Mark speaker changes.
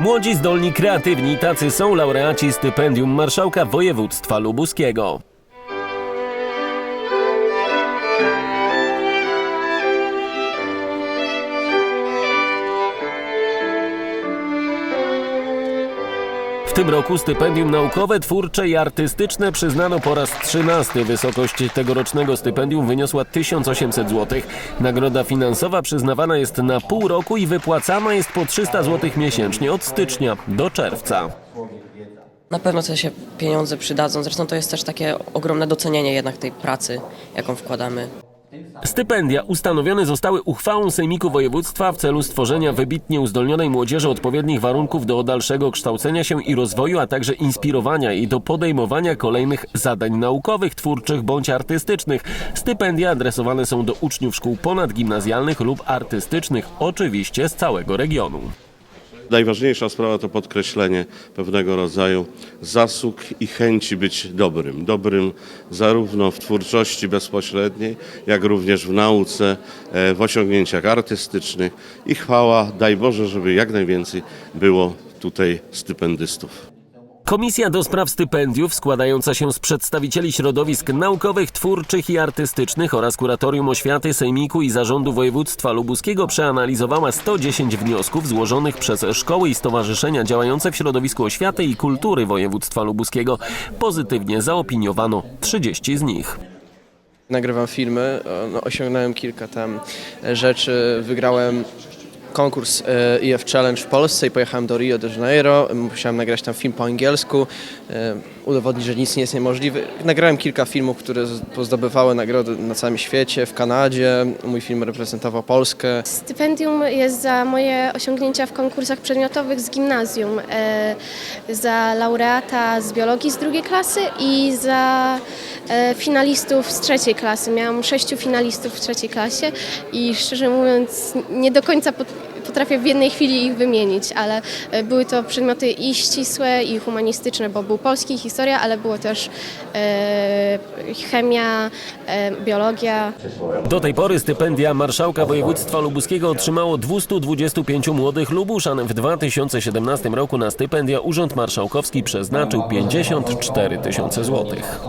Speaker 1: Młodzi, zdolni, kreatywni, tacy są laureaci stypendium Marszałka Województwa Lubuskiego. W tym roku stypendium naukowe, twórcze i artystyczne przyznano po raz 13. Wysokość tegorocznego stypendium wyniosła 1800 zł. Nagroda finansowa przyznawana jest na pół roku i wypłacana jest po 300 zł miesięcznie od stycznia do czerwca.
Speaker 2: Na pewno te się pieniądze przydadzą. Zresztą to jest też takie ogromne docenienie jednak tej pracy, jaką wkładamy.
Speaker 1: Stypendia ustanowione zostały uchwałą Sejmiku Województwa w celu stworzenia wybitnie uzdolnionej młodzieży odpowiednich warunków do dalszego kształcenia się i rozwoju, a także inspirowania jej do podejmowania kolejnych zadań naukowych, twórczych bądź artystycznych. Stypendia adresowane są do uczniów szkół ponadgimnazjalnych lub artystycznych, oczywiście z całego regionu.
Speaker 3: Najważniejsza sprawa to podkreślenie pewnego rodzaju zasług i chęci być dobrym. Dobrym zarówno w twórczości bezpośredniej, jak również w nauce, e, w osiągnięciach artystycznych i chwała, daj Boże, żeby jak najwięcej było tutaj stypendystów.
Speaker 1: Komisja do spraw stypendiów, składająca się z przedstawicieli środowisk naukowych, twórczych i artystycznych oraz Kuratorium Oświaty Sejmiku i Zarządu Województwa Lubuskiego przeanalizowała 110 wniosków złożonych przez szkoły i stowarzyszenia działające w środowisku oświaty i kultury województwa lubuskiego. Pozytywnie zaopiniowano 30 z nich.
Speaker 4: Nagrywam filmy, no, osiągnąłem kilka tam rzeczy, wygrałem konkurs e, EF Challenge w Polsce i pojechałem do Rio de Janeiro, musiałem nagrać tam film po angielsku, e, udowodnić, że nic nie jest niemożliwe. Nagrałem kilka filmów, które z- zdobywały nagrody na całym świecie, w Kanadzie, mój film reprezentował Polskę.
Speaker 5: Stypendium jest za moje osiągnięcia w konkursach przedmiotowych z gimnazjum, e, za laureata z biologii z drugiej klasy i za e, finalistów z trzeciej klasy. Miałam sześciu finalistów w trzeciej klasie i szczerze mówiąc nie do końca pot- potrafię w jednej chwili ich wymienić, ale e, były to przedmioty i ścisłe i humanistyczne, bo był polski, historia, ale było też e, chemia, e, biologia.
Speaker 1: Do tej pory stypendia Marszałka Województwa Lubuskiego otrzymało 225 młodych Lubuszan. W 2017 roku na stypendia Urząd Marszałkowski przeznaczył 54 tysiące złotych.